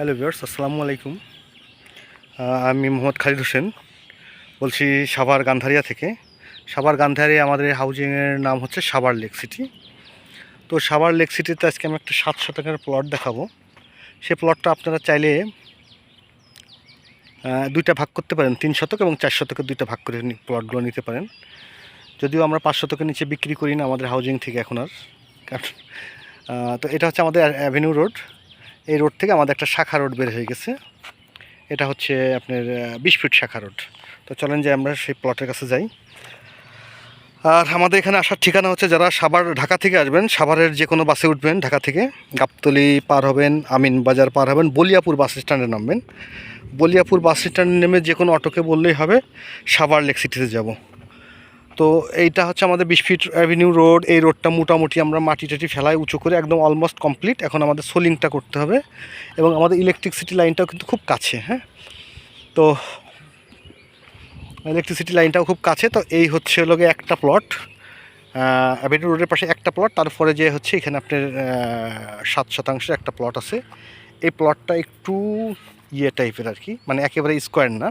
Hello viewers, আসসালামু আলাইকুম। আমি মোহাম্মদ খালিদ হোসেন। বলছি সাভার গান্ধারিয়া থেকে। সাভার গান্ধারিয়া আমাদের হাউজিংয়ের নাম হচ্ছে সাভার লেক সিটি। তো সাভার লেক সিটিতে আজকে আমি একটা সাত শতকের প্লট দেখাবো। সেই প্লটটা আপনারা চাইলে দুইটা ভাগ করতে পারেন, তিন শতক এবং চার শতকের দুইটা ভাগ করে প্লটগুলো নিতে পারেন। যদিও আমরা পাঁচ শতকের নিচে বিক্রি করি না আমাদের হাউজিং থেকে এখন আর। তো এটা হচ্ছে আমাদের অ্যাভিনিউ রোড এই রোড থেকে আমাদের একটা শাখা রোড বের হয়ে গেছে। এটা হচ্ছে আপনার বিশ ফিট শাখা রোড। তো চলেন যে আমরা সেই প্লটের কাছে যাই। আর আমাদের এখানে আসার ঠিকানা হচ্ছে যারা সাভার ঢাকা থেকে আসবেন, সাভারের যে কোনো বাসে উঠবেন ঢাকা থেকে। গাবতলি পার হবেন, আমিন বাজার পার হবেন, বলিয়াপুর বাস স্ট্যান্ডে নামবেন। বলিয়াপুর বাস স্ট্যান্ডে নেমে যে কোনো অটোকে বললেই হবে, সাভার লেক সিটিতে যাব। তো এইটা হচ্ছে আমাদের বিশ ফিট অ্যাভিনিউ রোড এই রোডটা মোটামুটি আমরা মাটি টাটি ফেলায় উঁচু করে একদম অলমোস্ট কমপ্লিট এখন আমাদের সোলিংটা করতে হবে এবং আমাদের ইলেকট্রিসিটি লাইনটাও কিন্তু খুব কাছে হ্যাঁ? তো ইলেকট্রিসিটি লাইনটাও খুব কাছে, তো এই হচ্ছে লোকে একটা প্লট অ্যাভিনিউ রোডের পাশে একটা প্লট তারপরে যে হচ্ছে এখানে আপনার সাত শতাংশের একটা প্লট আছে। এই প্লটটা একটু ইয়ে টাইপের আর কি মানে একেবারে স্কোয়ার না।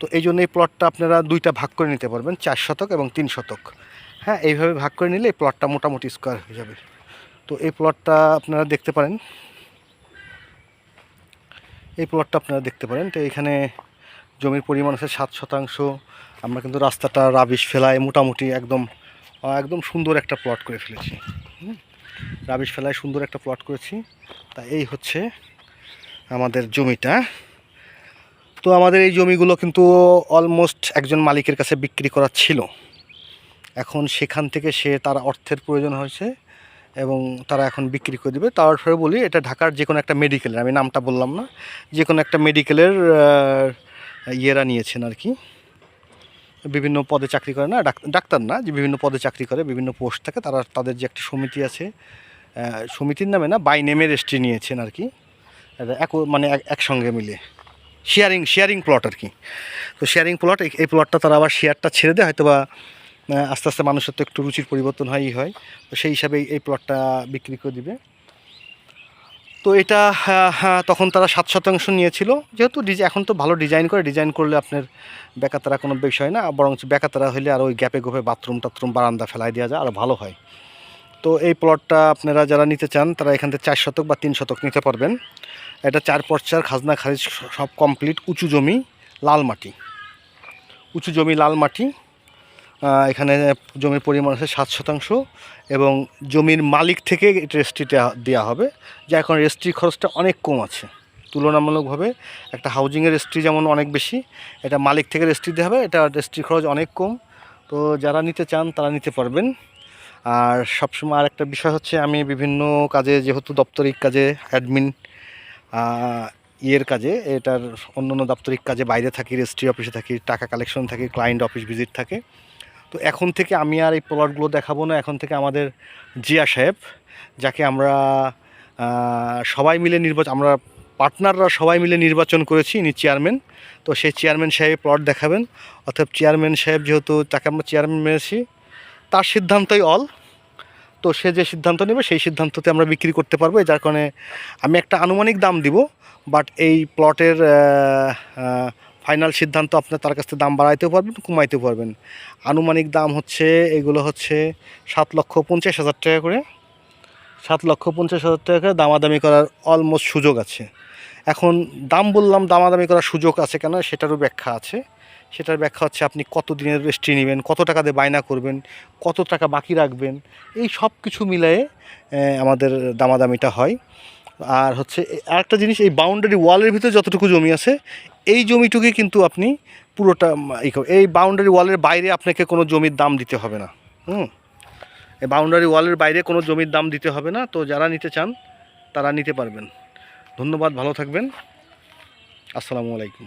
তো এই জন্য এই প্লটটা আপনারা দুইটা ভাগ করে নিতে পারবেন, চার শতক এবং তিন শতক। হ্যাঁ এইভাবে ভাগ করে নিলে এই প্লটটা মোটামুটি স্কোয়ার হয়ে যাবে। তো এই প্লটটা আপনারা দেখতে পারেন। এই প্লটটা আপনারা দেখতে পারেন। তো এখানে জমির পরিমাণ আছে সাত শতাংশ। আমরা কিন্তু রাস্তাটা রাবিশ ফেলায় মোটামুটি একদম একদম সুন্দর একটা প্লট করে ফেলেছি। রাবিশ ফেলায় সুন্দর একটা প্লট করেছি। তা এই হচ্ছে আমাদের জমিটা। তো আমাদের এই জমিগুলো কিন্তু অলমোস্ট একজন মালিকের কাছে বিক্রি করা ছিল। এখন সেখান থেকে সে তার অর্থের প্রয়োজন হয়েছে এবং তারা এখন বিক্রি করে দেবে। তারপরে বলি, এটা ঢাকার যে কোনো একটা মেডিকেলের আমি নামটা বললাম না, যে কোনো একটা মেডিকেলের ইয়েরা নিয়েছেন আর কি। বিভিন্ন পদে চাকরি করে না, ডাক- ডাক্তার না, যে বিভিন্ন পদে চাকরি করে, বিভিন্ন পোস্ট থাকে, তারা তাদের যে একটা সমিতি আছে সমিতির নামে না বাই নেমে রেজিস্ট্রি নিয়েছেন আর কি। এক মানে এক- একসঙ্গে মিলে। শেয়ারিং শেয়ারিং প্লট আর কি। তো শেয়ারিং প্লট এই প্লটটা তারা আবার শেয়ারটা ছেড়ে দেয় হয়তো বা আস্তে আস্তে মানুষের তো একটু রুচির পরিবর্তন হয়ই হয়। তো সেই হিসাবে এই- প্লটটা বিক্রি করে দিবে। তো এটা তখন তারা সাত শতাংশ নিয়েছিল। যেহেতু এখন তো ভালো ডিজাইন করে ডিজাইন করলে আপনার বেকাতারা কোনো বিষয় না বরং বেকাতারা হলে আর ওই গ্যাপে গোপে বাথরুম টাথরুম বারান্দা ফেলাই দেওয়া যায় আরও ভালো হয়। তো এই প্লটটা আপনারা যারা নিতে চান, তারা এখান থেকে চার শতক বা তিন শতক নিতে পারবেন। এটা চার পর্চার, খাজনা খারিজ সব কমপ্লিট উঁচু জমি, লাল মাটি। উঁচু জমি, লাল মাটি। এখানে জমির পরিমাণ আছে সাত শতাংশ এবং জমির মালিক থেকে রেজিস্ট্রিটা দেওয়া হবে। যা এখন রেজিস্ট্রি খরচটা অনেক কম আছে। তুলনামূলকভাবে একটা হাউজিংয়ের রেজিস্ট্রি যেমন অনেক বেশি, এটা মালিক থেকে রেজিস্ট্রি দেওয়া হবে, এটা রেজিস্ট্রি খরচ অনেক কম। তো যারা নিতে চান, তারা নিতে পারবেন। আর সবসময় আর একটা বিষয় হচ্ছে, আমি বিভিন্ন কাজে, যেহেতু দপ্তরিক কাজে অ্যাডমিন ইয়ের কাজে, এটার অন্য অন্য দাপ্তরিক কাজে বাইরে থাকি রেজিস্ট্রি অফিসে থাকি, টাকা কালেকশন থাকে ক্লায়েন্ট অফিস ভিজিট থাকে। তো এখন থেকে আমি আর এই প্লটগুলো দেখাবো না, এখন থেকে আমাদের জিয়া সাহেব, যাকে আমরা সবাই মিলে নির্বাচন আমরা পার্টনাররা সবাই মিলে নির্বাচন করেছি, ইনি চেয়ারম্যান তো সেই চেয়ারম্যান সাহেব প্লট দেখাবেন। অর্থাৎ চেয়ারম্যান সাহেব যেহেতু তাকে আমরা চেয়ারম্যান মেরেছি তার সিদ্ধান্তই অল তো সে যে সিদ্ধান্ত নেবে, সেই সিদ্ধান্ততে আমরা বিক্রি করতে পারব। যার কারণে আমি একটা আনুমানিক দাম দিব বাট এই প্লটের ফাইনাল সিদ্ধান্ত আপনার তার কাছ থেকে দাম বাড়াইতেও পারবেন, কমাইতেও পারবেন। আনুমানিক দাম হচ্ছে, এগুলো হচ্ছে সাত লক্ষ পঞ্চাশ হাজার টাকা করে। সাত লক্ষ পঞ্চাশ হাজার টাকা করে দামাদামি করার অলমোস্ট সুযোগ আছে। এখন দাম বললাম, দামাদামি করার সুযোগ আছে কেন? সেটারও ব্যাখ্যা আছে। সেটার ব্যাখ্যা হচ্ছে আপনি কত দিনের রেজিস্ট্রি নেবেন, কত টাকা দিয়ে বায়না করবেন, কত টাকা বাকি রাখবেন, এই সব কিছু মিলিয়ে আমাদের দামাদামিটা হয়। আর হচ্ছে আরেকটা জিনিস, এই বাউন্ডারি ওয়ালের ভিতরে যতটুকু জমি আছে, এই জমিটুকুই কিন্তু আপনি পুরোটা এই বাউন্ডারি ওয়ালের বাইরে আপনাকে কোনো জমির দাম দিতে হবে না। হুম? এই বাউন্ডারি ওয়ালের বাইরে কোনো জমির দাম দিতে হবে না, তো যারা নিতে চান, তারা নিতে পারবেন। ধন্যবাদ, ভালো থাকবেন। আসসালামু আলাইকুম।